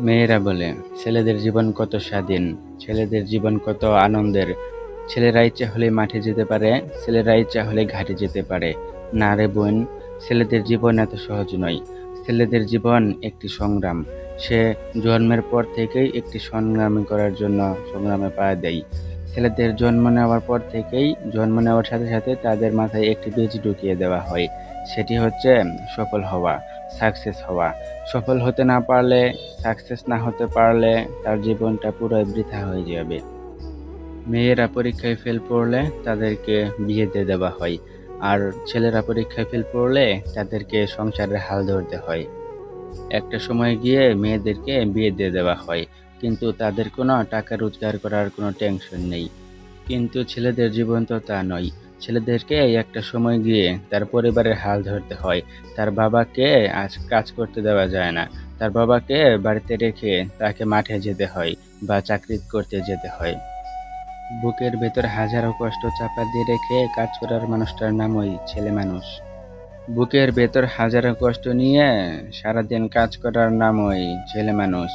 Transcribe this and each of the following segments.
মেয়েরা বলে, ছেলেদের জীবন কত স্বাধীন, ছেলেদের জীবন কত আনন্দের। ছেলেরা ইচ্ছা হলে মাঠে যেতে পারে, ছেলেরা ইচ্ছা হলে ঘাটে যেতে পারে। না রে বোন, ছেলেদের জীবন এত সহজ নয়। ছেলেদের জীবন একটি সংগ্রাম। সে জন্মের পর থেকেই একটি সংগ্রামী করার জন্য সংগ্রামে পা দেয়। ছেলেদের জন্ম নেওয়ার পর থেকেই জন্ম নেওয়ার সাথে সাথে তাদের মাথায় একটি বীজ ঢুকিয়ে দেওয়া হয়। সেটি হচ্ছে সফল হওয়া সাকসেস হওয়া। সফল হতে না পারলে সাকসেস না হতে পারলে তার জীবনটা পুরো বৃথা হয়ে যাবে। মেয়েরা পরীক্ষায় ফেল পড়লে তাদেরকে বিয়ে দিয়ে দেওয়া হয়। আর ছেলেরা পরীক্ষায় ফেল পড়লে তাদেরকে সংসারের হাল ধরতে হয়। একটা সময় গিয়ে মেয়েদেরকে বিয়ে দিয়ে দেওয়া হয়। কিন্তু তাদের কোনো টাকা রোজগার করার কোনো টেনশন নেই। কিন্তু ছেলেদের জীবন তো তা নয়। ছেলেদেরকে একটা সময় গিয়ে তার পরিবারের হাল ধরতে হয়। তার বাবাকে আজ কাজ করতে দেওয়া যায় না। তার বাবাকে বাড়িতে রেখে তাকে মাঠে যেতে হয় বা চাকরি করতে যেতে হয়। বুকের ভেতর হাজারো কষ্ট চাপা দিয়ে রেখে কাজ করার মানুষটার নামই ছেলে মানুষ। বুকের ভেতর হাজারো কষ্ট নিয়ে সারাদিন কাজ করার নামই ছেলে মানুষ।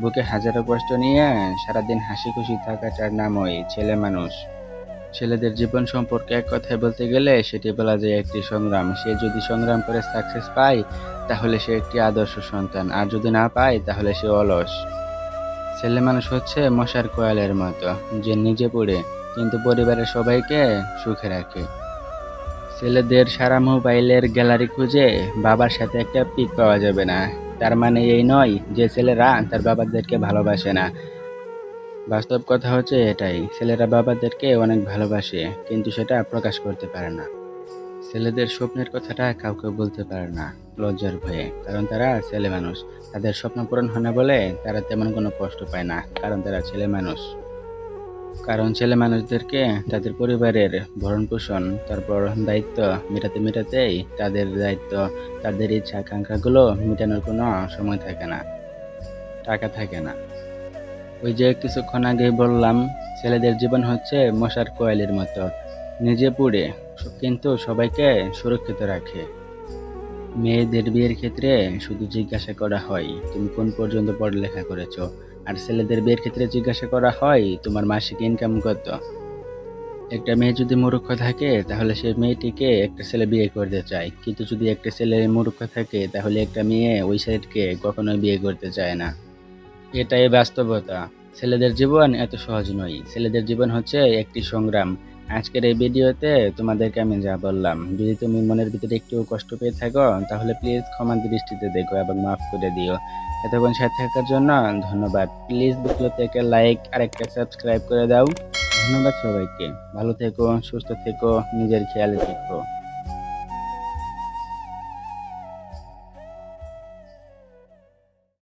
বুকে হাজারো কষ্ট নিয়ে সারাদিন হাসি খুশি থাকাটার নামই ছেলে মানুষ। ছেলেদের জীবন সম্পর্কে এক কথায় বলতে গেলে সেটি বলা যায় একটি সংগ্রাম। সে যদি সংগ্রাম করে সাকসেস পায়, তাহলে সে একটি আদর্শ সন্তান। আর যদি না পায়, তাহলে সে অলস। ছেলে মানুষ হচ্ছে মশার কোয়ালের মতো, যে নিজে পড়ে, কিন্তু পরিবারের সবাইকে সুখে রাখে। ছেলেদের সারা মোবাইলের গ্যালারি খুঁজে বাবার সাথে একটা পিক পাওয়া যাবে না। তার মানে এই নয় যে ছেলেরা তার বাবাদেরকে ভালোবাসে না। বাস্তব কথা হচ্ছে এটাই, ছেলেরা বাবাদেরকে অনেক ভালোবাসে, কিন্তু সেটা প্রকাশ করতে পারে না। ছেলেদের স্বপ্নের কথাটা কাউকে বলতে পারে না, লজ্জার ভয়ে, কারণ তারা ছেলে মানুষ। তাদের স্বপ্ন পূরণ হয় না বলে তারা তেমন কোনো কষ্ট পায় না, কারণ তারা ছেলে মানুষ। কারণ ছেলে মানুষদেরকে তাদের পরিবারের ভরণ পোষণ, তারপর দায়িত্ব মেটাতে মেটাতেই তাদের দায়িত্ব, তাদের ইচ্ছা আকাঙ্ক্ষাগুলো মেটানোর কোনো সময় থাকে না, টাকা থাকে না। ওই যে কিছুক্ষণ আগেই বললাম, ছেলেদের জীবন হচ্ছে মশার কোয়েলের মতো। নিজে পুড়ে, কিন্তু সবাইকে সুরক্ষিত রাখে। মেয়েদের বিয়ের ক্ষেত্রে শুধু জিজ্ঞাসা করা হয়, তুমি কোন পর্যন্ত পড়ালেখা করেছ? আর ছেলেদের বিয়ের ক্ষেত্রে জিজ্ঞাসা করা হয়, তোমার মাসিক ইনকাম কত? একটা মেয়ে যদি মূর্খ থাকে, তাহলে সে মেয়েটিকে একটা ছেলে বিয়ে করতে চায়। কিন্তু যদি একটা ছেলে মূর্খ থাকে, তাহলে একটা মেয়ে ওই ছেলেকে কখনোই বিয়ে করতে চায় না। এটাই বাস্তবতা। ছেলেদের জীবন এত সহজ নয়। ছেলেদের জীবন হচ্ছে একটি সংগ্রাম। আজকের এই ভিডিওতে তোমাদেরকে আমি যা বললাম, যদি তুমি মনের ভিতরে একটু কষ্ট পেয়ে থাকো, তাহলে প্লিজ ক্ষমা দৃষ্টিতে দেখো এবং মাফ করে দিও। এতক্ষণ সাথে থাকার জন্য ধন্যবাদ। প্লিজ ভিডিও থেকে লাইক আর একটা সাবস্ক্রাইব করে দাও। ধন্যবাদ সবাইকে। ভালো থেকো, সুস্থ থেকো, নিজের খেয়াল রেখো